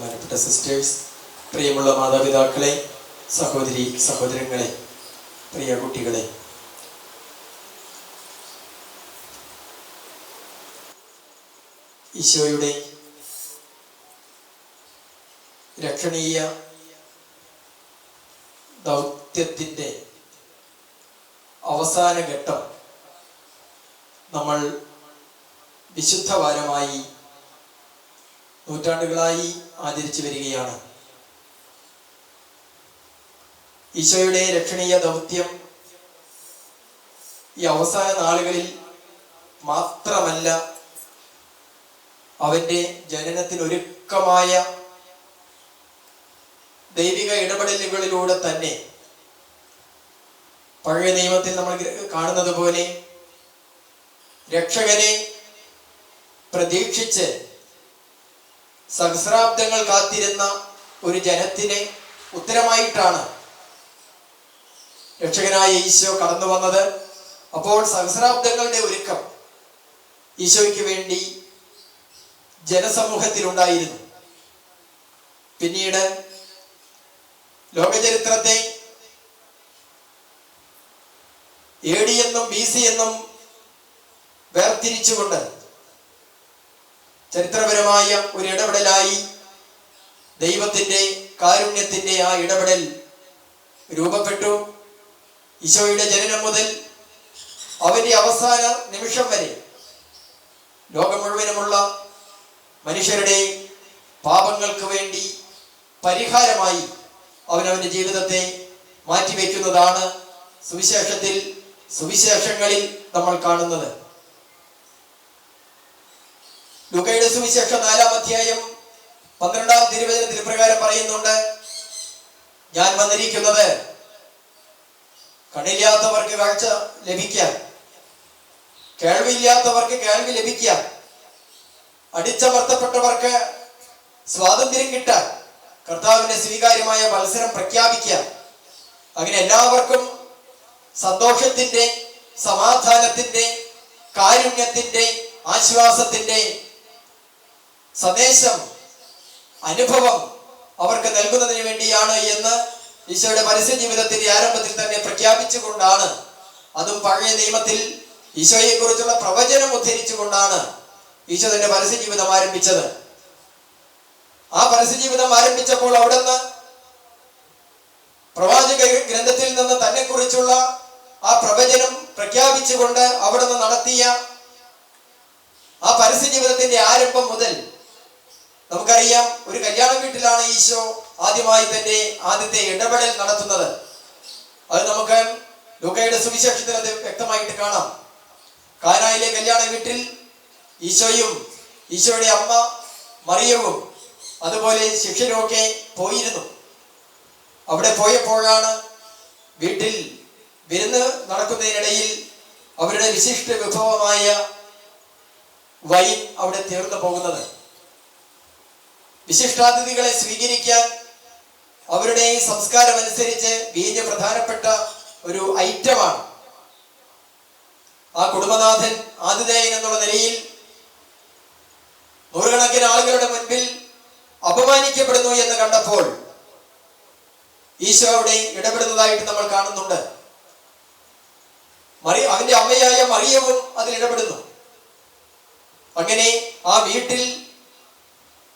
ബഹുമാനപ്പെട്ട സിസ്റ്റേഴ്സ് പ്രിയമുള്ള മാതാപിതാക്കളെ സഹോദരി സഹോദരങ്ങളെ പ്രിയ കുട്ടികളെ. ഈശോയുടെ രക്ഷണീയ ദൗത്യത്തിന്റെ അവസാന ഘട്ടം നമ്മൾ വിശുദ്ധവാരമായി നൂറ്റാണ്ടുകളായി ആചരിച്ചു വരികയാണ്. ഈശോയുടെ രക്ഷണീയ ദൗത്യം ഈ അവസാന നാളുകളിൽ മാത്രമല്ല അവന്റെ ജനനത്തിനൊരുക്കമായ ദൈവിക ഇടപെടലുകളിലൂടെ തന്നെ പഴയ നിയമത്തിൽ നമ്മൾ കാണുന്നത് പോലെ രക്ഷകനെ പ്രതീക്ഷിച്ച് സഹസ്രാബ്ദങ്ങൾ കാത്തിരുന്ന ഒരു ജനത്തിനെ ഉത്തരമായിട്ടാണ് രക്ഷകനായ ഈശോ കടന്നു വന്നത്. അപ്പോൾ സഹസ്രാബ്ദങ്ങളുടെ ഒരുക്കം ഈശോയ്ക്ക് വേണ്ടി ജനസമൂഹത്തിലുണ്ടായിരുന്നു. പിന്നീട് ലോകചരിത്രത്തെ എ ഡി എന്നും ബി സി എന്നും വേർതിരിച്ചുകൊണ്ട് ചരിത്രപരമായ ഒരു ഇടപെടലായി ദൈവത്തിന്റെ കാരുണ്യത്തിന്റെ ആ ഇടപെടൽ രൂപപ്പെട്ടു. ഈശോയുടെ ജനനം മുതൽ അവന്റെ അവസാന നിമിഷം വരെ ലോകം മുഴുവനുമുള്ള മനുഷ്യരുടെ പാപങ്ങൾക്ക് വേണ്ടി പരിഹാരമായി അവനവന്റെ ജീവിതത്തെ മാറ്റിവെക്കുന്നതാണ് സുവിശേഷത്തിൽ സുവിശേഷങ്ങളിൽ നമ്മൾ കാണുന്നത്. ലുക്കയുടെ സുവിശേഷം നാലാം അധ്യായം പന്ത്രണ്ടാം തിരുവചനത്തിൽ പ്രകാരം പറയുന്നുണ്ട്. ഞാൻ വന്നിരിക്കുന്നത് കണ്ണില്ലാത്തവർക്ക് കാഴ്ച ലഭിക്കാം കേൾവിയില്ലാത്തവർക്ക് കേൾവി ലഭിക്കാം അടിച്ചമർത്തപ്പെട്ടവർക്ക് സ്വാതന്ത്ര്യം കിട്ടാൻ കർത്താവിന്റെ സ്വീകാര്യമായ മത്സരം പ്രഖ്യാപിക്കാം അങ്ങനെ എല്ലാവർക്കും സന്തോഷത്തിന്റെ സമാധാനത്തിന്റെ കാരുണ്യത്തിന്റെ ആശ്വാസത്തിന്റെ സന്ദേശം അനുഭവം അവർക്ക് നൽകുന്നതിന് വേണ്ടിയാണ് എന്ന് ഈശോയുടെ പരസ്യ ജീവിതത്തിന്റെ ആരംഭത്തിൽ തന്നെ പ്രഖ്യാപിച്ചുകൊണ്ടാണ്. അതും പഴയ നിയമത്തിൽ ഈശോയെ കുറിച്ചുള്ള പ്രവചനം ഉദ്ധരിച്ചുകൊണ്ടാണ് ഈശോ തന്റെ പരസ്യ ജീവിതം ആരംഭിച്ചത്. ആ പരസ്യ ജീവിതം ആരംഭിച്ചപ്പോൾ അവിടുന്ന് പ്രവാചക ഗ്രന്ഥത്തിൽ നിന്ന് തന്നെ കുറിച്ചുള്ള ആ പ്രവചനം പ്രഖ്യാപിച്ചുകൊണ്ട് അവിടുന്ന് നടത്തിയ ആ പരസ്യ ജീവിതത്തിന്റെ ആരംഭം മുതൽ നമുക്കറിയാം ഒരു കല്യാണ വീട്ടിലാണ് ഈശോ ആദ്യമായി തന്റെ ആദ്യത്തെ ഇടപെടൽ നടത്തുന്നത്. അത് നമുക്ക് ലൂക്കയുടെ സുവിശേഷത്തിൽ അത് വ്യക്തമായിട്ട് കാണാം. കാനായിലെ കല്യാണ വീട്ടിൽ ഈശോയും ഈശോയുടെ അമ്മ മറിയവും അതുപോലെ ശിഷ്യരുമൊക്കെ പോയിരുന്നു. അവിടെ പോയപ്പോഴാണ് വീട്ടിൽ വിരുന്ന് നടക്കുന്നതിനിടയിൽ അവരുടെ വിശിഷ്ട വിഭവമായ വൈൻ അവിടെ തീർന്നു പോകുന്നത്. വിശിഷ്ടാതിഥികളെ സ്വീകരിക്കാൻ അവരുടെ ഈ സംസ്കാരം അനുസരിച്ച് വീഞ്ഞ് പ്രധാനപ്പെട്ട ഒരു ഐറ്റമാണ്. ആ കുടുംബനാഥൻ ആതിഥേയൻ എന്നുള്ള നിലയിൽ നൂറുകണക്കിന് ആളുകളുടെ മുൻപിൽ അപമാനിക്കപ്പെടുന്നു എന്ന് കണ്ടപ്പോൾ ഈശോ അവിടെ ഇടപെടുന്നതായിട്ട് നമ്മൾ കാണുന്നുണ്ട്. മറി അവന്റെ അമ്മയായ മറിയവും അതിൽ ഇടപെടുന്നു. അങ്ങനെ ആ വീട്ടിൽ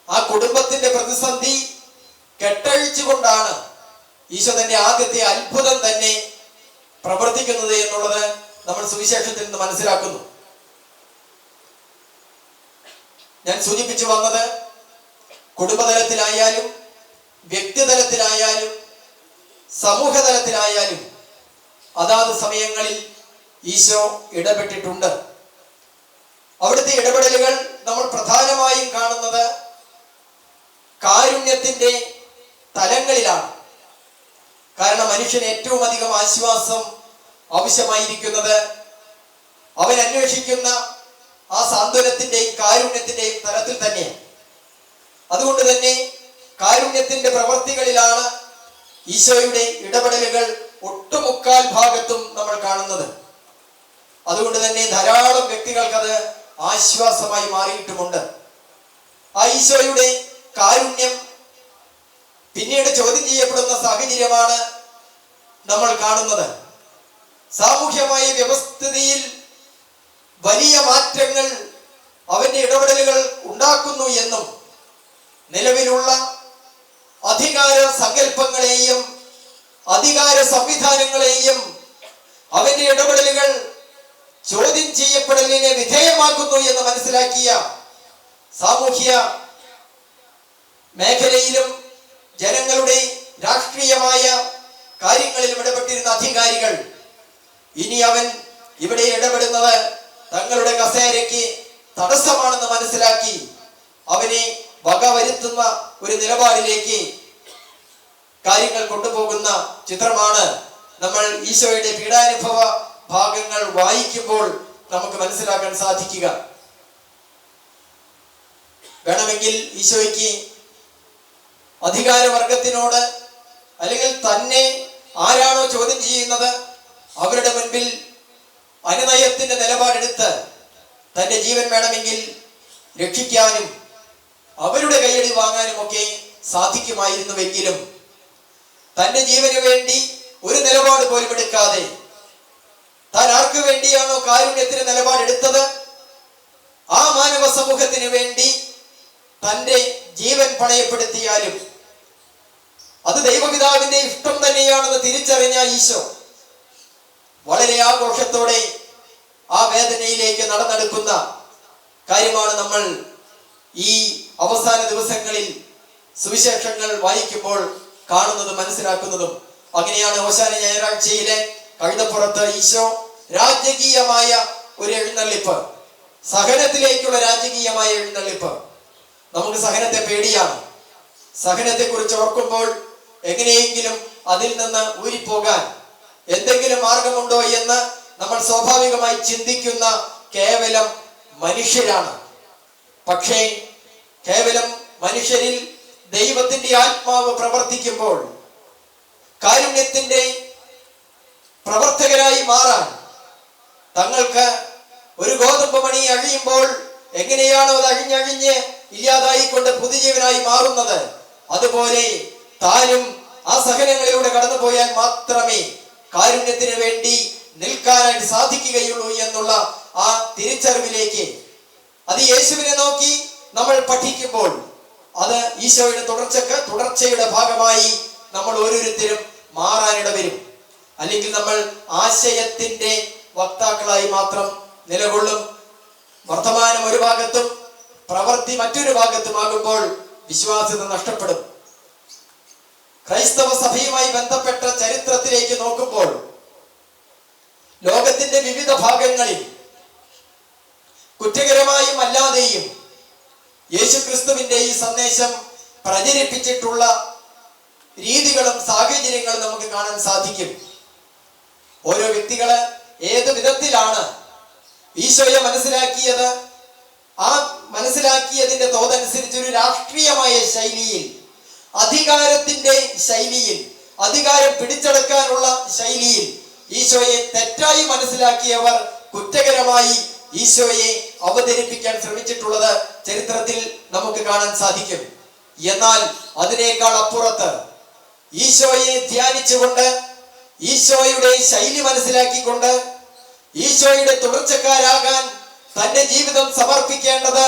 ആ കുടുംബത്തിന്റെ പ്രതിസന്ധി കെട്ടഴിച്ചുകൊണ്ടാണ് ഈശോ തന്റെ ആദ്യത്തെ അത്ഭുതം തന്നെ പ്രവർത്തിക്കുന്നത് എന്നുള്ളത് നമ്മൾ സുവിശേഷത്തിൽ നിന്ന് മനസ്സിലാക്കുന്നു. ഞാൻ സൂചിപ്പിച്ചു വന്നത് കുടുംബതലത്തിലായാലും വ്യക്തിതലത്തിലായാലും സമൂഹതലത്തിലായാലും അതാത് സമയങ്ങളിൽ ഈശോ ഇടപെട്ടിട്ടുണ്ട്. അവിടുത്തെ ഇടപെടലുകൾ നമ്മൾ പ്രധാനമായും കാണുന്നത് കാരുണ്യത്തിന്റെ തലങ്ങളിലാണ്. കാരണം മനുഷ്യൻ ഏറ്റവും അധികം ആശ്വാസം ആവശ്യമായിരിക്കുന്നത് അവൻ അന്വേഷിക്കുന്ന ആ സാന്ത്വനത്തിന്റെയും കാരുണ്യത്തിന്റെയും തലത്തിൽ തന്നെയാണ്. അതുകൊണ്ട് തന്നെ കാരുണ്യത്തിന്റെ പ്രവൃത്തികളിലാണ് ഈശോയുടെ ഇടപെടലുകൾ ഒട്ടുമുക്കാൽ ഭാഗത്തും നമ്മൾ കാണുന്നത്. അതുകൊണ്ട് തന്നെ ധാരാളം വ്യക്തികൾക്കത് ആശ്വാസമായി മാറിയിട്ടുമുണ്ട്. ആ ഈശോയുടെ കാരുണ്യം പിന്നീട് ചോദ്യം ചെയ്യപ്പെടുന്ന സാഹചര്യമാണ് നമ്മൾ കാണുന്നത്. സാമൂഹ്യമായ വ്യവസ്ഥിതിയിൽ വലിയ മാറ്റങ്ങൾ അവന്റെ ഇടപെടലുകൾ ഉണ്ടാക്കുന്നു എന്നും നിലവിലുള്ള അധികാര സങ്കല്പങ്ങളെയും അധികാര സംവിധാനങ്ങളെയും അവന്റെ ഇടപെടലുകൾ ചോദ്യം ചെയ്യപ്പെടലിനെ വിധേയമാക്കുന്നു എന്ന് മനസ്സിലാക്കിയ സാമൂഹ്യ മേഖലയിലും ജനങ്ങളുടെ രാഷ്ട്രീയമായ കാര്യങ്ങളിലും ഇടപെട്ടിരുന്ന അധികാരികൾ ഇനി അവൻ ഇവിടെ ഇടപെടുന്നത് തങ്ങളുടെ കസേരയ്ക്ക് തടസ്സമാണെന്ന് മനസ്സിലാക്കി അവനെ വകവരുത്തുന്ന ഒരു നിലപാടിലേക്ക് കാര്യങ്ങൾ കൊണ്ടുപോകുന്ന ചിത്രമാണ് നമ്മൾ ഈശോയുടെ പീഡാനുഭവ ഭാഗങ്ങൾ വായിക്കുമ്പോൾ നമുക്ക് മനസ്സിലാക്കാൻ സാധിക്കുക. വേണമെങ്കിൽ ഈശോയ്ക്ക് അധികാരവർഗത്തിനോട് അല്ലെങ്കിൽ തന്നെ ആരാണോ ചോദ്യം ചെയ്യുന്നത് അവരുടെ മുൻപിൽ അനുനയത്തിന്റെ നിലപാടെടുത്ത് തന്റെ ജീവൻ വേണമെങ്കിൽ രക്ഷിക്കാനും അവരുടെ കൈയടി വാങ്ങാനും ഒക്കെ സാധിക്കുമായിരുന്നുവെങ്കിലും തന്റെ ജീവന് വേണ്ടി ഒരു നിലപാട് പോലും എടുക്കാതെ താൻ ആർക്കു വേണ്ടിയാണോ കാരുണ്യത്തിന് നിലപാടെടുത്തത്? ആ മാനവ സമൂഹത്തിന് വേണ്ടി തന്റെ ജീവൻ പണയപ്പെടുത്തിയാലും അത് ദൈവപിതാവിന്റെ ഇഷ്ടം തന്നെയാണെന്ന് തിരിച്ചറിഞ്ഞ ഈശോ വളരെ ആഘോഷത്തോടെ ആ വേദനയിലേക്ക് നടന്നെടുക്കുന്ന കാര്യമാണ് നമ്മൾ ഈ അവസാന ദിവസങ്ങളിൽ സുവിശേഷങ്ങൾ വായിക്കുമ്പോൾ കാണുന്നതും മനസ്സിലാക്കുന്നതും. അങ്ങനെയാണ് അവസാന ഞായറാഴ്ചയിലെ കഴുതപ്പുറത്ത് ഈശോ രാജകീയമായ ഒരു എഴുന്നള്ളിപ്പ്. സഹനത്തിലേക്കുള്ള രാജകീയമായ എഴുന്നള്ളിപ്പ്. നമുക്ക് സഹനത്തെ പേടിയാണ്. സഹനത്തെ കുറിച്ച് ഓർക്കുമ്പോൾ എങ്ങനെയെങ്കിലും അതിൽ നിന്ന് ഊരിപ്പോകാൻ എന്തെങ്കിലും മാർഗമുണ്ടോ എന്ന് നമ്മൾ സ്വാഭാവികമായി ചിന്തിക്കുന്ന കേവലം മനുഷ്യരാണ്. പക്ഷേ കേവലം മനുഷ്യരിൽ ദൈവത്തിന്റെ ആത്മാവ് പ്രവർത്തിക്കുമ്പോൾ കാരുണ്യത്തിന്റെ പ്രവർത്തകരായി മാറാൻ തങ്ങൾക്ക് ഒരു ഗോതമ്പ് മണി അഴിയുമ്പോൾ എങ്ങനെയാണോ അത് അഴിഞ്ഞഴിഞ്ഞ് ഇല്ലാതായിക്കൊണ്ട് പുതുജീവനായി മാറുന്നത്. അതുപോലെ താനും ആ സഹനങ്ങളിലൂടെ കടന്നുപോയാൽ മാത്രമേ കാരുണ്യത്തിന് വേണ്ടി നിൽക്കാനായിട്ട് സാധിക്കുകയുള്ളൂ എന്നുള്ള ആ തിരിച്ചറിവിലേക്ക്. അത് യേശുവിനെ നോക്കി നമ്മൾ പഠിക്കുമ്പോൾ അത് ഈശോയുടെ തുടർച്ചക്ക് തുടർച്ചയുടെ ഭാഗമായി നമ്മൾ ഓരോരുത്തരും മാറാനിട വരും. അല്ലെങ്കിൽ നമ്മൾ ആശയത്തിന്റെ വക്താക്കളായി മാത്രം നിലകൊള്ളും. വർത്തമാനം ഒരു ഭാഗത്തും പ്രവൃത്തി മറ്റൊരു ഭാഗത്തുമാകുമ്പോൾ വിശ്വാസ്യത നഷ്ടപ്പെടും. ക്രൈസ്തവ സഭയുമായി ബന്ധപ്പെട്ട ചരിത്രത്തിലേക്ക് നോക്കുമ്പോൾ ലോകത്തിന്റെ വിവിധ ഭാഗങ്ങളിൽ കുറ്റകരമായും അല്ലാതെയും യേശു ക്രിസ്തുവിന്റെ ഈ സന്ദേശം പ്രചരിപ്പിച്ചിട്ടുള്ള രീതികളും സാഹചര്യങ്ങളും നമുക്ക് കാണാൻ സാധിക്കും. ഓരോ വ്യക്തികളെ ഏത് വിധത്തിലാണ് ഈശോയെ മനസ്സിലാക്കിയത്? ആ മനസ്സിലാക്കിയതിന്റെ തോതനുസരിച്ച് ഒരു രാഷ്ട്രീയമായ ശൈലിയിൽ അധികാരത്തിന്റെ ശൈലിയിൽ അധികാരം പിടിച്ചെടുക്കാനുള്ള ശൈലിയിൽ ഈശോയെ തെറ്റായി മനസ്സിലാക്കിയവർ കുറ്റകരമായി ഈശോയെ അവതരിപ്പിക്കാൻ ശ്രമിച്ചിട്ടുള്ളത് ചരിത്രത്തിൽ നമുക്ക് കാണാൻ സാധിക്കും. എന്നാൽ അതിനേക്കാൾ അപ്പുറത്ത് ഈശോയെ ധ്യാനിച്ചുകൊണ്ട് ഈശോയുടെ ശൈലി മനസ്സിലാക്കിക്കൊണ്ട് ഈശോയുടെ തുടർച്ചക്കാരാകാൻ തന്റെ ജീവിതം സമർപ്പിക്കേണ്ടത്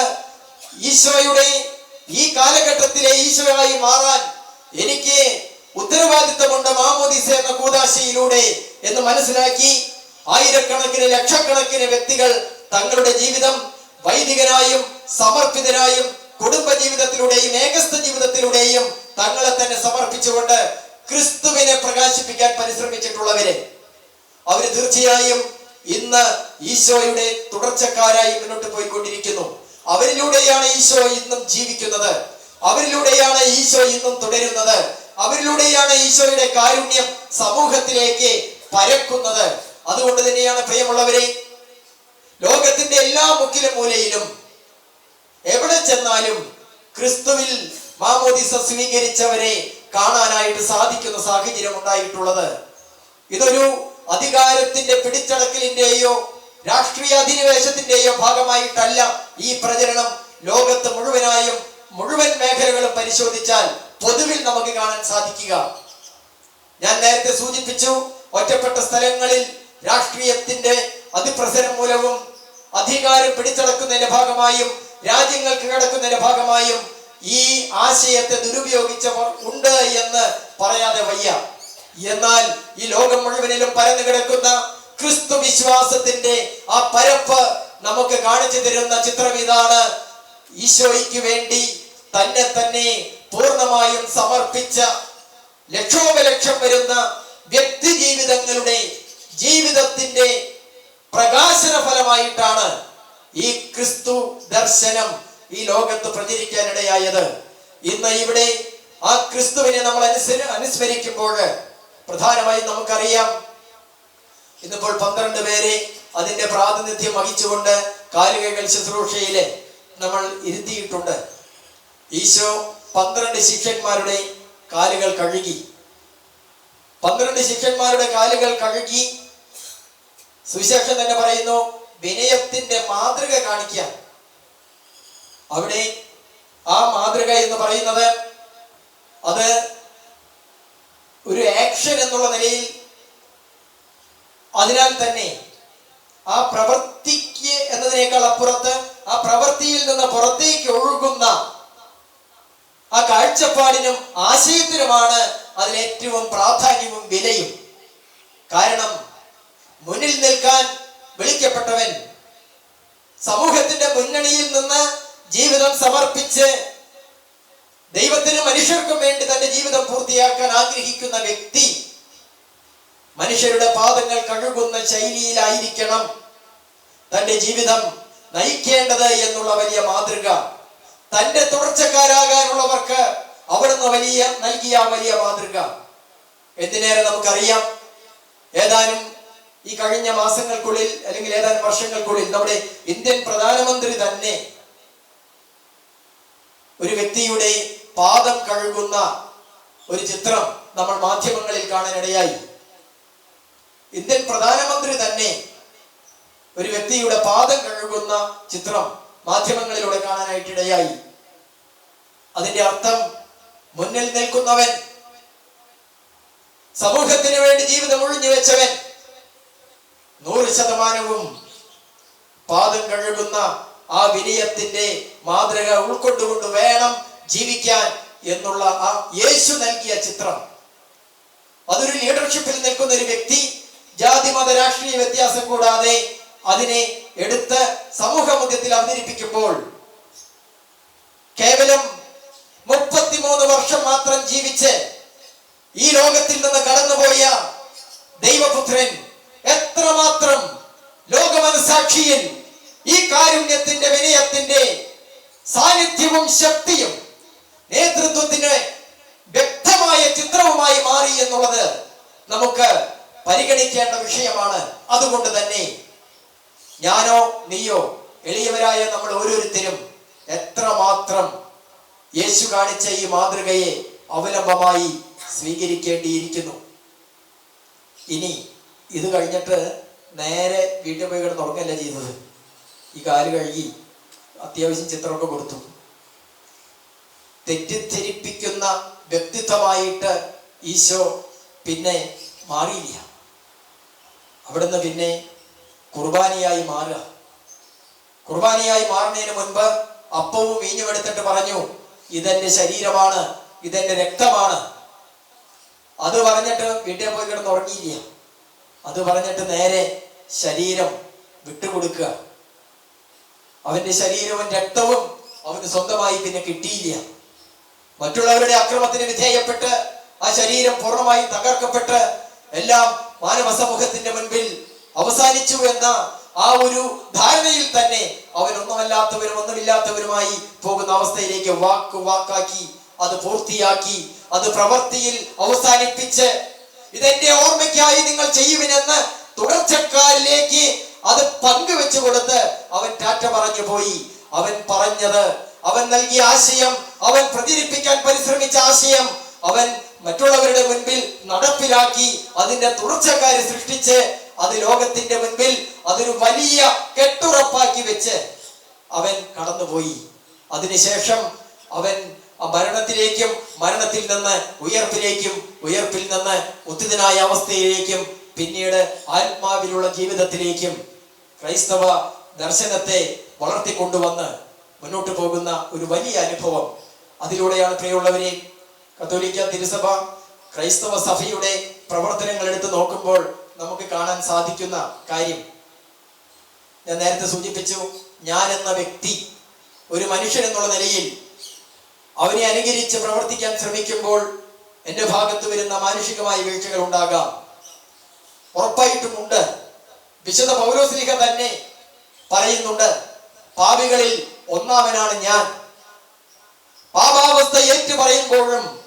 ഈശോയുടെ ഈ കാലഘട്ടത്തിലെ ഈശോയായി മാറാൻ എനിക്ക് ഉത്തരവാദിത്തമുണ്ട് മാമോദിസ എന്ന കൂതാശയിലൂടെ എന്ന് മനസ്സിലാക്കി ആയിരക്കണക്കിന് ലക്ഷക്കണക്കിന് വ്യക്തികൾ തങ്ങളുടെ ജീവിതം വൈദികരായും സമർപ്പിതരായും കുടുംബ ജീവിതത്തിലൂടെയും ഏകസ്ഥ ജീവിതത്തിലൂടെയും തങ്ങളെ തന്നെ സമർപ്പിച്ചുകൊണ്ട് ക്രിസ്തുവിനെ പ്രകാശിപ്പിക്കാൻ പരിശ്രമിച്ചിട്ടുള്ളവരെ. അവർ തീർച്ചയായും ഇന്ന് ഈശോയുടെ തുടർച്ചക്കാരായി മുന്നോട്ട് പോയിക്കൊണ്ടിരിക്കുന്നു. അവരിലൂടെയാണ് ഈശോ ഇന്നും ജീവിക്കുന്നത്. അവരിലൂടെയാണ് ഈശോ ഇന്നും തുടരുന്നത്. അവരിലൂടെയാണ് ഈശോയുടെ കാരുണ്യം സമൂഹത്തിലേക്ക് പരക്കുന്നത്. അതുകൊണ്ട് തന്നെയാണ് പ്രിയമുള്ളവരെ ലോകത്തിന്റെ എല്ലാ മുക്കിലും മൂലയിലും എവിടെ ചെന്നാലും ക്രിസ്തുവിൽ മാമോദിസ സ്വീകരിച്ചവരെ കാണാനായിട്ട് സാധിക്കുന്ന സാഹചര്യം ഉണ്ടായിട്ടുള്ളത്. ഇതൊരു അധികാരത്തിന്റെ പിടിച്ചടക്കലിന്റെയോ രാഷ്ട്രീയ അധിനിവേശത്തിന്റെയോ ഭാഗമായിട്ടല്ല ഈ പ്രചരണം ലോകത്ത് മുഴുവനായും മുഴുവൻ മേഖലകളും പരിശോധിച്ചാൽ പൊതുവിൽ നമുക്ക് കാണാൻ സാധിക്കുക. ഞാൻ നേരത്തെ സൂചിപ്പിച്ചു ഒറ്റപ്പെട്ട സ്ഥലങ്ങളിൽ രാഷ്ട്രീയത്തിന്റെ അതിപ്രസരം മൂലവും അധികാരം പിടിച്ചടക്കുന്നതിന്റെ ഭാഗമായും രാജ്യങ്ങൾ കീഴടക്കുന്നതിന്റെ ഭാഗമായും ഈ ആശയത്തെ ദുരുപയോഗിച്ചവർ ഉണ്ട് എന്ന് പറയാതെ വയ്യ. എന്നാൽ ഈ ലോകം മുഴുവനിലും പരന്നു കിടക്കുന്ന ക്രിസ്തു വിശ്വാസത്തിന്റെ ആ പരപ്പ് നമുക്ക് കാണിച്ചു തരുന്ന ചിത്രം ഇതാണ്. ഈശോയ്ക്ക് വേണ്ടി തന്നെ തന്നെ പൂർണമായും സമർപ്പിച്ച ലക്ഷോപലക്ഷം വരുന്ന വ്യക്തി ജീവിതങ്ങളുടെ ജീവിതത്തിന്റെ പ്രകാശന ഫലമായിട്ടാണ് ഈ ക്രിസ്തു ദർശനം ഈ ലോകത്ത് പ്രചരിക്കാനിടയായത്. ഇന്ന് ഇവിടെ ആ ക്രിസ്തുവിനെ നമ്മൾ അനുസരി അനുസ്മരിക്കുമ്പോൾ പ്രധാനമായും നമുക്കറിയാം. ഇന്നിപ്പോൾ പന്ത്രണ്ട് പേരെ അതിന്റെ പ്രാതിനിധ്യം വഹിച്ചുകൊണ്ട് കാലുകൾ ശുശ്രൂഷയിലെ നമ്മൾ ഇരുത്തിയിട്ടുണ്ട്. ഈശോ പന്ത്രണ്ട് ശിഷ്യന്മാരുടെ കാലുകൾ കഴുകി. പന്ത്രണ്ട് ശിഷ്യന്മാരുടെ കാലുകൾ കഴുകി. സുവിശേഷം തന്നെ പറയുന്നു വിനയത്തിന്റെ മാതൃക കാണിക്കാൻ അവിടെ ആ മാതൃക എന്ന് പറയുന്നത് അത് ഒരു ആക്ഷൻ എന്നുള്ള നിലയിൽ അതിനാൽ തന്നെ ആ പ്രവൃത്തിക്ക് എന്നതിനേക്കാൾ അപ്പുറത്ത് ആ പ്രവൃത്തിയിൽ നിന്ന് പുറത്തേക്ക് ഒഴുകുന്ന ആ കാഴ്ചപ്പാടിനും ആശയത്തിനുമാണ് അതിലേറ്റവും പ്രാധാന്യവും വിലയും. കാരണം മുന്നിൽ നിൽക്കാൻ വിളിക്കപ്പെട്ടവൻ സമൂഹത്തിന്റെ മുന്നണിയിൽ നിന്ന് ജീവിതം സമർപ്പിച്ച് ദൈവത്തിനും മനുഷ്യർക്കും വേണ്ടി തന്റെ ജീവിതം പൂർത്തിയാക്കാൻ ആഗ്രഹിക്കുന്ന വ്യക്തി മനുഷ്യരുടെ പാദങ്ങൾ കഴുകുന്ന ശൈലിയിലായിരിക്കണം തന്റെ ജീവിതം നയിക്കേണ്ടത് എന്നുള്ള വലിയ മാതൃക. തന്റെ തുടർച്ചക്കാരാകാനുള്ളവർക്ക് അവിടുന്ന് വലിയ നൽകിയ വലിയ മാതൃക. എന്തിനേറെ നമുക്കറിയാം? ഏതാനും ഈ കഴിഞ്ഞ മാസങ്ങൾക്കുള്ളിൽ അല്ലെങ്കിൽ ഏതാനും വർഷങ്ങൾക്കുള്ളിൽ നമ്മുടെ ഇന്ത്യൻ പ്രധാനമന്ത്രി തന്നെ ഒരു വ്യക്തിയുടെ പാദം കഴുകുന്ന ഒരു ചിത്രം നമ്മൾ മാധ്യമങ്ങളിൽ കാണാനിടയായി. ഇന്ത്യൻ പ്രധാനമന്ത്രി തന്നെ ഒരു വ്യക്തിയുടെ പാദം കഴുകുന്ന ചിത്രം മാധ്യമങ്ങളിലൂടെ കാണാനായിട്ടിടയായി. അതിന്റെ അർത്ഥം മുന്നിൽ നിൽക്കുന്നവൻ സമൂഹത്തിന് വേണ്ടി ജീവിതം ഒഴിഞ്ഞു വെച്ചവൻ നൂറ് ശതമാനവും പാദം കഴുകുന്ന ആ വിനയത്തിന്റെ മാതൃക ഉൾക്കൊണ്ടുകൊണ്ട് വേണം ജീവിക്കാൻ എന്നുള്ള ആ യേശു നൽകിയ ചിത്രം. അതൊരു ലീഡർഷിപ്പിൽ നിൽക്കുന്ന ഒരു വ്യക്തി ജാതി മത രാഷ്ട്രീയ വ്യത്യാസം കൂടാതെ അതിനെ എടുത്ത് സമൂഹ മധ്യത്തിൽ അവതരിപ്പിക്കുമ്പോൾ കേവലം മുപ്പത്തിമൂന്ന് വർഷം മാത്രം ജീവിച്ച് ഈ ലോകത്തിൽ നിന്ന് കടന്നുപോയ ദൈവപുത്രൻ എത്രമാത്രം ലോകമനസാക്ഷിയിൽ ഈ കാരുണ്യത്തിന്റെ വിനയത്തിന്റെ സാന്നിധ്യവും ശക്തിയും നേതൃത്വത്തിന് വ്യക്തമായ ചിത്രവുമായി മാറി എന്നുള്ളത് നമുക്ക് പരിഗണിക്കേണ്ട വിഷയമാണ്. അതുകൊണ്ട് തന്നെ ഞാനോ നീയോ എളിയവരായ നമ്മൾ ഓരോരുത്തരും എത്രമാത്രം യേശു കാണിച്ച ഈ മാതൃകയെ അവലംബമായി സ്വീകരിക്കേണ്ടിയിരിക്കുന്നു. ഇനി ഇത് കഴിഞ്ഞിട്ട് നേരെ വീട്ടിൽ പോയി കിടന്ന് ഉറങ്ങല്ല ചെയ്യുന്നത് ഈ കാൽ കഴുകി അത്യാവശ്യം ചിത്രമൊക്കെ കൊടുത്തു. തെറ്റിദ്ധരിപ്പിക്കുന്ന വ്യക്തിത്വമായിട്ട് ഈശോ പിന്നെ മാറിയില്ല. അവിടുന്ന് പിന്നെ കുർബാനയായി മാറുക. കുർബാനയായി മാറുന്നതിന് മുൻപ് അപ്പവും വീഞ്ഞും എടുത്തിട്ട് പറഞ്ഞു ഇതെന്റെ ശരീരമാണ് ഇതെന്റെ രക്തമാണ്. അത് പറഞ്ഞിട്ട് വീട്ടിൽ പോയി കിടന്ന് ഉറങ്ങിയില്ല. അത് പറഞ്ഞിട്ട് നേരെ ശരീരം വിട്ടുകൊടുക്കുക. അവന്റെ ശരീരവും രക്തവും അവന് സ്വന്തമായി പിന്നെ കിട്ടിയില്ല. മറ്റുള്ളവരുടെ അക്രമത്തിന് വിധേയപ്പെട്ട് ആ ശരീരം പൂർണമായി തകർക്കപ്പെട്ട് എല്ലാം മാനവ സമൂഹത്തിന്റെ മുൻപിൽ അവസാനിച്ചു എന്ന ആ ഒരു ധാരണയിൽ തന്നെ അവൻ ഒന്നുമല്ലാത്തവരും ഒന്നുമില്ലാത്തവരുമായി പോകുന്ന അവസ്ഥയിലേക്ക് വാക്ക് വാക്കാക്കി അത് പൂർത്തിയാക്കി അത് പ്രവൃത്തിയിൽ അവസാനിപ്പിച്ച് ഇതെന്റെ ഓർമ്മയ്ക്കായി നിങ്ങൾ ചെയ്യുവിനെന്ന് തുടർച്ചക്കാരിലേക്ക് അത് പങ്കുവെച്ചു കൊടുത്ത് അവൻ ടാറ്റ പറഞ്ഞു പോയി അവൻ പറഞ്ഞത് അവൻ നൽകിയ ആശയം അവൻ പ്രചരിപ്പിക്കാൻ പരിശ്രമിച്ച ആശയം അവൻ മറ്റുള്ളവരുടെ മുൻപിൽ നടപ്പിലാക്കി അതിന്റെ തുടർച്ചക്കാരെ സൃഷ്ടിച്ച് അത് ലോകത്തിന്റെ മുൻപിൽ അതൊരു വലിയ കെട്ടുറപ്പാക്കി വെച്ച് അവൻ കടന്നുപോയി. അതിനുശേഷം അവൻ മരണത്തിലേക്കും മരണത്തിൽ നിന്ന് ഉയർപ്പിലേക്കും ഉയർപ്പിൽ നിന്ന് ഉത്തിതനായ അവസ്ഥയിലേക്കും പിന്നീട് ആത്മാവിലുള്ള ജീവിതത്തിലേക്കും ക്രൈസ്തവ ദർശനത്തെ വളർത്തിക്കൊണ്ടുവന്ന് മുന്നോട്ട് പോകുന്ന ഒരു വലിയ അനുഭവം. അതിലൂടെയാണ് പ്രിയമുള്ളവരെ കത്തോലിക്ക തിരുസഭ ക്രൈസ്തവ സഭയുടെ പ്രവർത്തനങ്ങൾ എടുത്ത് നോക്കുമ്പോൾ നമുക്ക് കാണാൻ സാധിക്കുന്ന കാര്യം. ഞാൻ നേരത്തെ സൂചിപ്പിച്ചു ഞാൻ എന്ന വ്യക്തി ഒരു മനുഷ്യൻ എന്നുള്ള നിലയിൽ അവനെ അനുകരിച്ച് പ്രവർത്തിക്കാൻ ശ്രമിക്കുമ്പോൾ എന്റെ ഭാഗത്ത് വരുന്ന മാനുഷികമായ വീഴ്ചകൾ ഉണ്ടാകാം. ഉറപ്പായിട്ടുമുണ്ട് വിശുദ്ധ പൗരോസ്ലിഹ തന്നെ പറയുന്നുണ്ട് പാപികളിൽ ഒന്നാമനാണ് ഞാൻ. പാപാവസ്ഥ ഏറ്റു പറയുമ്പോഴും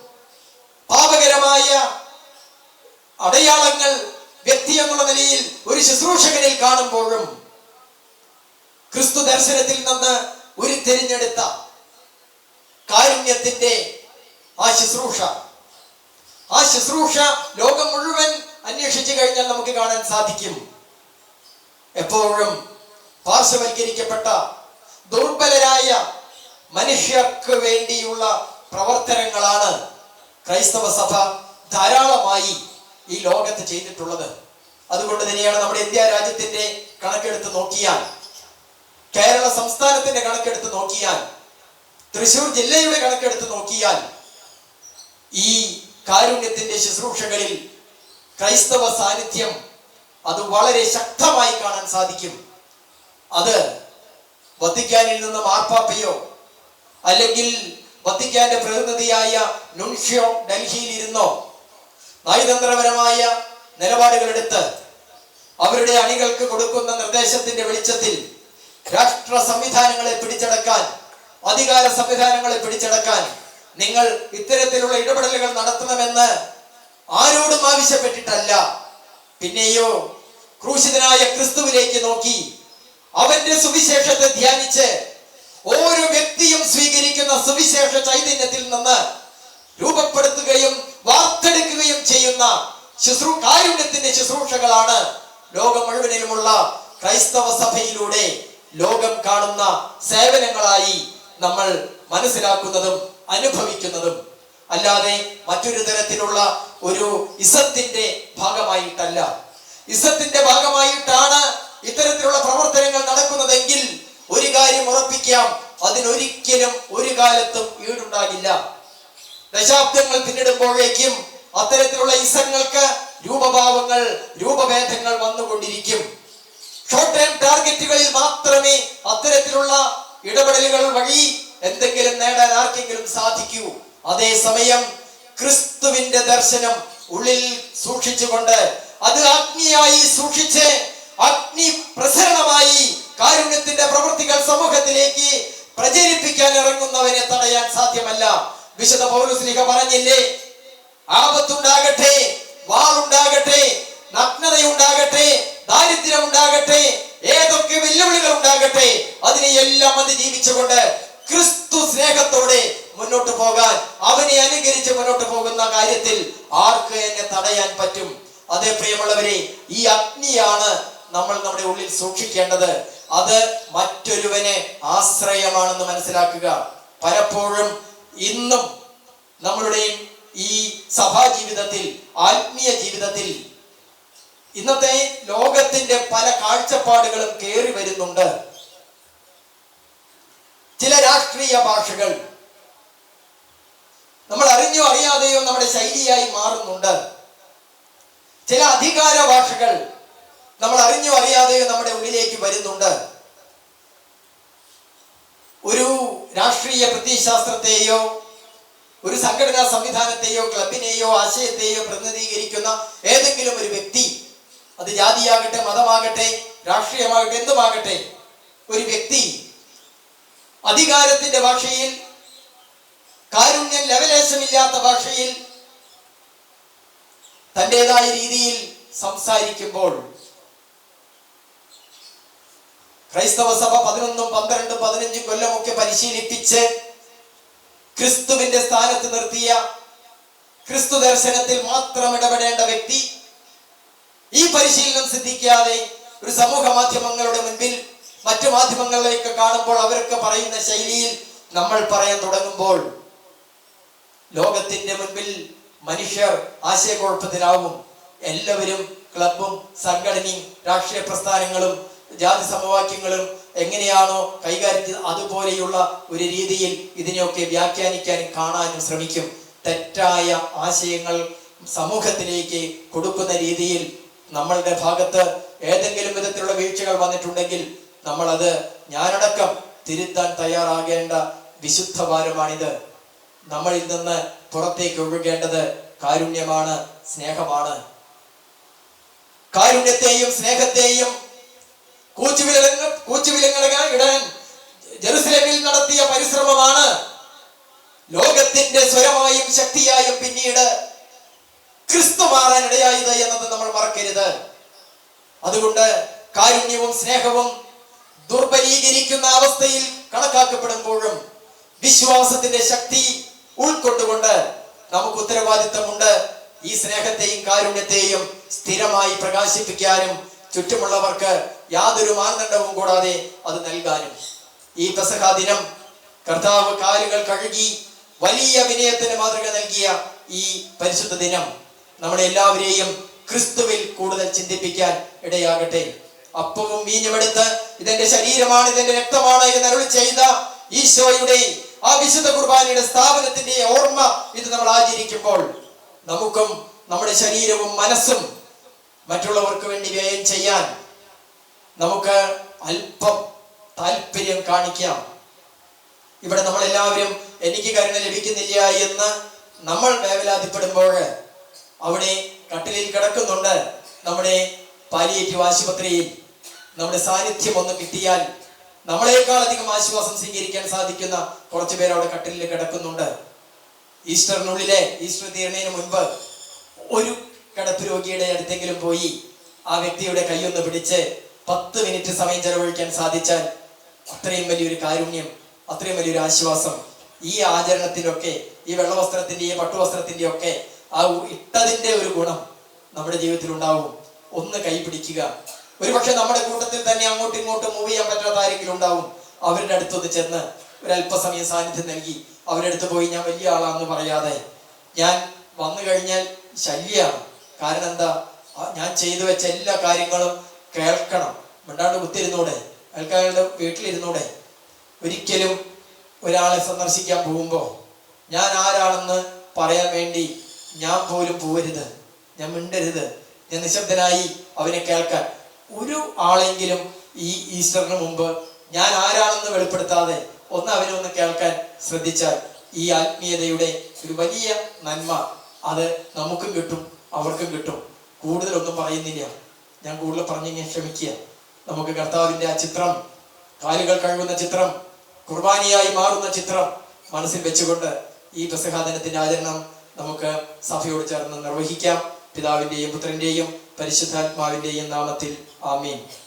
പാപകരമായ അടയാളങ്ങൾ വ്യക്തി എന്നുള്ള നിലയിൽ ഒരു ശുശ്രൂഷകനിൽ കാണുമ്പോഴും ക്രിസ്തു ദർശനത്തിൽ നിന്ന് ഉരുത്തിരിഞ്ഞെടുത്ത കാരുണ്യത്തിന്റെ ആ ശുശ്രൂഷ. ആ ശുശ്രൂഷ ലോകം മുഴുവൻ അന്വേഷിച്ചു കഴിഞ്ഞാൽ നമുക്ക് കാണാൻ സാധിക്കും. എപ്പോഴും പാർശ്വവൽക്കരിക്കപ്പെട്ട ദുർബലരായ മനുഷ്യർക്ക് വേണ്ടിയുള്ള പ്രവർത്തനങ്ങളാണ് ക്രൈസ്തവ സഭ ധാരാളമായി ഈ ലോകത്ത് ചെയ്തിട്ടുള്ളത്. അതുകൊണ്ട് തന്നെയാണ് നമ്മുടെ ഇന്ത്യ രാജ്യത്തിന്റെ കണക്കെടുത്ത് നോക്കിയാൽ കേരള സംസ്ഥാനത്തിന്റെ കണക്കെടുത്ത് നോക്കിയാൽ തൃശൂർ ജില്ലയുടെ കണക്കെടുത്ത് നോക്കിയാൽ ഈ കാരുണ്യത്തിന്റെ ശുശ്രൂഷകളിൽ ക്രൈസ്തവ സാന്നിധ്യം അത് വളരെ ശക്തമായി കാണാൻ സാധിക്കും. അത് വത്തിക്കാനിൽ നിന്ന് മാർപ്പാപ്പയോ അല്ലെങ്കിൽ വത്തിക്കാന്റെ പ്രതിനിധിയായ നുൻഷ്യോ ഡൽഹിയിൽ ഇരുന്നോ നയതന്ത്രപരമായ നിലപാടുകളെടുത്ത് അവരുടെ അണികൾക്ക് കൊടുക്കുന്ന നിർദ്ദേശത്തിന്റെ വെളിച്ചത്തിൽ രാഷ്ട്ര സംവിധാനങ്ങളെ പിടിച്ചടക്കാൻ അധികാര സംവിധാനങ്ങളെ പിടിച്ചടക്കാൻ നിങ്ങൾ ഇത്തരത്തിലുള്ള ഇടപെടലുകൾ നടത്തണമെന്ന് ആരോടും ആവശ്യപ്പെട്ടിട്ടല്ല. പിന്നെയോ ക്രൂശിതനായ ക്രിസ്തുവിലേക്ക് നോക്കി അവന്റെ സുവിശേഷത്തെ ധ്യാനിച്ച് ഓരോ വ്യക്തിയും സ്വീകരിക്കുന്ന സുവിശേഷ ചൈതന്യത്തിൽ നിന്ന് രൂപപ്പെടുത്തുകയും വാർത്തെടുക്കുകയും ചെയ്യുന്ന ശുശ്രൂ കാരുണ്യത്തിന്റെ ശുശ്രൂഷകളാണ് ലോകം മുഴുവനിലുമുള്ള ക്രൈസ്തവ സഭയിലൂടെ ലോകം കാണുന്ന സേവനങ്ങളായി നമ്മൾ മനസ്സിലാക്കുന്നതും അനുഭവിക്കുന്നതും. അല്ലാതെ മറ്റൊരു തരത്തിലുള്ള ഒരു ഇസത്തിന്റെ ഭാഗമായിട്ടല്ല. ഇസത്തിന്റെ ഭാഗമായിട്ടാണ് ഇത്തരത്തിലുള്ള പ്രവർത്തനങ്ങൾ നടക്കുന്നതെങ്കിൽ ഒരു കാര്യം ഉറപ്പിക്കാം. അതിനൊരിക്കലും ഒരു കാലത്തും ഈടുണ്ടാകില്ല. ദശാബ്ദങ്ങൾ പിന്നിടുമ്പോഴേക്കും അത്തരത്തിലുള്ള ഇസങ്ങൾക്ക് രൂപഭാവങ്ങൾ രൂപഭേദങ്ങൾ വന്നുകൊണ്ടിരിക്കും. ഷോർട്ട് ടൈം ടാർഗറ്റുകളിൽ മാത്രമേ അത്തരത്തിലുള്ള ഇടപെടലുകൾ വഴി എന്തെങ്കിലും നേടാൻ ആർക്കെങ്കിലും സാധിക്കൂ. അതേസമയം ക്രിസ്തുവിന്റെ ദർശനം ഉള്ളിൽ സൂക്ഷിച്ചുകൊണ്ട് അത് ആത്മീയായി സൂക്ഷിച്ച് അഗ്നി പ്രസരണമായി കാരുണ്യത്തിന്റെ പ്രവൃത്തികൾ സമൂഹത്തിലേക്ക് പ്രചരിപ്പിക്കാൻ ഇറങ്ങുന്നവനെ തടയാൻ സാധ്യമല്ല. വിശുദ്ധ പൗരസ്ലിഹ പറഞ്ഞില്ലേ? ആപത്തുണ്ടാകട്ടെ വാളുണ്ടാകട്ടെ നഗ്നതയുണ്ടാകട്ടെ ദാരിദ്ര്യം ഉണ്ടാകട്ടെ ഏതൊക്കെ വെല്ലുവിളികൾ ഉണ്ടാകട്ടെ അതിനെയെല്ലാം അതിജീവിച്ചുകൊണ്ട് ക്രിസ്തു സ്നേഹത്തോടെ മുന്നോട്ട് പോകാൻ അവനെ അനുകരിച്ച് മുന്നോട്ട് പോകുന്ന കാര്യത്തിൽ ആർക്ക് എന്നെ തടയാൻ പറ്റും? അതേ പ്രിയമുള്ളവരെ ഈ അഗ്നിയാണ് നമ്മൾ നമ്മുടെ ഉള്ളിൽ സൂക്ഷിക്കേണ്ടത് അത് മറ്റൊരുവനെ ആശ്രയമാണെന്ന് മനസ്സിലാക്കുക. പലപ്പോഴും ഇന്നും നമ്മളുടെയും ഈ സഭാ ജീവിതത്തിൽ ആത്മീയ ജീവിതത്തിൽ ഇന്നത്തെ ലോകത്തിന്റെ പല കാഴ്ചപ്പാടുകളും കയറി വരുന്നുണ്ട്. ചില രാഷ്ട്രീയ ഭാഷകൾ നമ്മൾ അറിഞ്ഞോ അറിയാതെയോ നമ്മുടെ ശൈലിയായി മാറുന്നുണ്ട്. ചില അധികാര ഭാഷകൾ നമ്മൾ അറിഞ്ഞോ അറിയാതെയോ നമ്മുടെ ഉള്ളിലേക്ക് വരുന്നുണ്ട്. ഒരു രാഷ്ട്രീയ പ്രത്യയശാസ്ത്രത്തെയോ ഒരു സംഘടനാ സംവിധാനത്തെയോ ക്ലബിനെയോ ആശയത്തെയോ പ്രതിനിധീകരിക്കുന്ന ഏതെങ്കിലും ഒരു വ്യക്തി അത് ജാതിയാകട്ടെ മതമാകട്ടെ രാഷ്ട്രീയമാകട്ടെ എന്തുമാകട്ടെ ഒരു വ്യക്തി അധികാരത്തിന്റെ ഭാഷയിൽ കാരുണ്യം ലവലേശമില്ലാത്ത ഭാഷയിൽ തന്റെതായ രീതിയിൽ സംസാരിക്കുമ്പോൾ ക്രൈസ്തവ സഭ പതിനൊന്നും പന്ത്രണ്ടും പതിനഞ്ചും കൊല്ലമൊക്കെ പരിശീലിപ്പിച്ച് ക്രിസ്തുവിന്റെ സ്ഥാനത്ത് നിർത്തിയ ക്രിസ്തു ദർശനത്തിൽ മാത്രം ഇടപെടേണ്ട വ്യക്തി ഈ പരിശീലനം സിദ്ധിക്കാതെ ഒരു സമൂഹ മാധ്യമങ്ങളുടെ മുൻപിൽ മറ്റു മാധ്യമങ്ങളിലേക്ക് കാണുമ്പോൾ അവരൊക്കെ പറയുന്ന ശൈലിയിൽ നമ്മൾ പറയാൻ തുടങ്ങുമ്പോൾ ലോകത്തിന്റെ മുൻപിൽ മനുഷ്യർ ആശയക്കുഴപ്പത്തിലാവും. എല്ലാവരും ക്ലബും സംഘടനയും രാഷ്ട്രീയ പ്രസ്ഥാനങ്ങളും ജാതി സമവാക്യങ്ങളും എങ്ങനെയാണോ കൈകാര്യം അതുപോലെയുള്ള ഒരു രീതിയിൽ ഇതിനെയൊക്കെ വ്യാഖ്യാനിക്കാനും കാണാനും ശ്രമിക്കും. തെറ്റായ ആശയങ്ങൾ സമൂഹത്തിലേക്ക് കൊടുക്കുന്ന രീതിയിൽ നമ്മളുടെ ഭാഗത്ത് ഏതെങ്കിലും വിധത്തിലുള്ള വീഴ്ചകൾ വന്നിട്ടുണ്ടെങ്കിൽ നമ്മൾ നമ്മളത് ഞാനടക്കം തിരുത്താൻ തയ്യാറാകേണ്ട വിശുദ്ധ ഭാരമാണിത് നമ്മളിൽ നിന്ന് പുറത്തേക്ക് ഒഴുകേണ്ടത് കാരുണ്യമാണ് സ്നേഹമാണ്. കാരുണ്യത്തെയും സ്നേഹത്തെയും കൂച്ചുവിലങ്ങ കൂച്ചുവിലങ്ങ ഇടാൻ ജെറുസലേമിൽ നടത്തിയ പരിശ്രമമാണ്. ലോകത്തിന്റെ സ്വരമായും ശക്തിയായും പിന്നീട് ക്രിസ്തു മാറാൻ ഇടയായത് എന്നത് നമ്മൾ മറക്കരുത്. അതുകൊണ്ട് കാരുണ്യവും സ്നേഹവും ദുർബലീകരിക്കുന്ന അവസ്ഥയിൽ കണക്കാക്കപ്പെടുമ്പോഴും വിശ്വാസത്തിന്റെ ശക്തി ഉൾക്കൊണ്ടുകൊണ്ട് നമുക്ക് ഉത്തരവാദിത്തമുണ്ട്. ഈ സ്നേഹത്തെയും കാരുണ്യത്തെയും സ്ഥിരമായി പ്രകാശിപ്പിക്കാനും ചുറ്റുമുള്ളവർക്ക് യാതൊരു മാനദണ്ഡവും കൂടാതെ അത് നൽകാനും. ഈ പെസഹ ദിനം കർത്താവ് കാലുകൾ കഴുകി വലിയ വിനയത്തിന് മാതൃക നൽകിയ ഈ പരിശുദ്ധ ദിനം നമ്മളെ എല്ലാവരെയും ക്രിസ്തുവിൽ കൂടുതൽ ചിന്തിപ്പിക്കാൻ ഇടയാകട്ടെ. അപ്പവും വീഞ്ഞുമെടുത്ത് ഇതെന്റെ ശരീരമാണ് ഇതെന്റെ രക്തമാണ് എന്ന് അരുൾ ചെയ്ത ഈശോയുടെ ആ വിശുദ്ധ കുർബാനയുടെ സ്ഥാപനത്തിന്റെ ഓർമ്മ ഇത് നമ്മൾ ആചരിക്കുമ്പോൾ നമുക്കും നമ്മുടെ ശരീരവും മനസ്സും മറ്റുള്ളവർക്ക് വേണ്ടി വ്യയം ചെയ്യാൻ നമുക്ക് അല്പം താല്പര്യം കാണിക്കാം. ഇവിടെ നമ്മൾ എല്ലാവരും എനിക്ക് കരുണ ലഭിക്കുന്നില്ല എന്ന് നമ്മൾ വേവലാതിപ്പെടുമ്പോൾ അവിടെ കട്ടിലിൽ കിടക്കുന്നുണ്ട് നമ്മുടെ പാലിയേറ്റീവ് ആശുപത്രിയിൽ. നമ്മുടെ സാന്നിധ്യം ഒന്ന് കിട്ടിയാൽ നമ്മളെക്കാൾ അധികം ആശ്വാസം സ്വീകരിക്കാൻ സാധിക്കുന്ന കുറച്ചു പേർ അവിടെ കട്ടിലിൽ കിടക്കുന്നുണ്ട്. ഈസ്റ്ററിനുള്ളിലെ ഈസ്റ്റർ തീരണതിന് മുൻപ് ഒരു കിടപ്പ് രോഗിയുടെ അടുത്തെങ്കിലും പോയി ആ വ്യക്തിയുടെ കൈയൊന്ന് പിടിച്ച് പത്ത് മിനിറ്റ് സമയം ചെലവഴിക്കാൻ സാധിച്ചാൽ അത്രയും വലിയൊരു കാരുണ്യം അത്രയും വലിയൊരു ആശ്വാസം. ഈ ആചരണത്തിലൊക്കെ ഈ വെള്ളവസ്ത്രത്തിന്റെ ഈ പട്ടുവസ്ത്രത്തിന്റെ ഒക്കെ ആ ഇട്ടതിന്റെ ഒരു ഗുണം നമ്മുടെ ജീവിതത്തിൽ ഉണ്ടാവും. ഒന്ന് കൈപിടിക്കുക ഒരുപക്ഷെ ഒരു പക്ഷെ നമ്മുടെ കൂട്ടത്തിൽ തന്നെ അങ്ങോട്ടും ഇങ്ങോട്ടും മൂവ് ചെയ്യാൻ പറ്റാത്ത ആരെങ്കിലും ഉണ്ടാവും. അവരുടെ അടുത്തൊന്ന് ചെന്ന് ഒരല്പസമയം സാന്നിധ്യം നൽകി അവരുടെ അടുത്ത് പോയി ഞാൻ വലിയ ആളാണെന്ന് പറയാതെ ഞാൻ വന്നു കഴിഞ്ഞാൽ ശല്യാണ്. കാരണം എന്താ? ഞാൻ ചെയ്തു വെച്ച എല്ലാ കാര്യങ്ങളും കേൾക്കണം. മിണ്ടാണ്ട് കുത്തിരുന്നൂടെ അയാൾക്ക് അയാളുടെ വീട്ടിലിരുന്നൂടെ? ഒരിക്കലും ഒരാളെ സന്ദർശിക്കാൻ പോകുമ്പോൾ ഞാൻ ആരാണെന്ന് പറയാൻ വേണ്ടി ഞാൻ പോലും പോരുത്. ഞാൻ മിണ്ടരുത്. ഞാൻ നിശബ്ദനായി അവനെ കേൾക്കാൻ. ഒരു ആളെങ്കിലും ഈ ഈസ്റ്ററിന് മുമ്പ് ഞാൻ ആരാണെന്ന് വെളിപ്പെടുത്താതെ ഒന്ന് അവനെ ഒന്ന് കേൾക്കാൻ ശ്രദ്ധിച്ചാൽ ഈ ആത്മീയതയുടെ ഒരു വലിയ നന്മ അത് നമുക്കും കിട്ടും അവർക്കും കിട്ടും. കൂടുതലൊന്നും പറയുന്നില്ല. ഞാൻ കൂടുതൽ പറഞ്ഞു ഞാൻ ശ്രമിക്കുക നമുക്ക് കർത്താവിന്റെ ആ ചിത്രം കാലുകൾ കഴുകുന്ന ചിത്രം കുർബാനിയായി മാറുന്ന ചിത്രം മനസ്സിൽ വെച്ചുകൊണ്ട് ഈ പ്രസഹാദനത്തിന്റെ ആചരണം നമുക്ക് സഭയോട് ചേർന്ന് നിർവഹിക്കാം. പിതാവിന്റെയും പുത്രന്റെയും പരിശുദ്ധാത്മാവിന്റെയും നാമത്തിൽ ആമീൻ.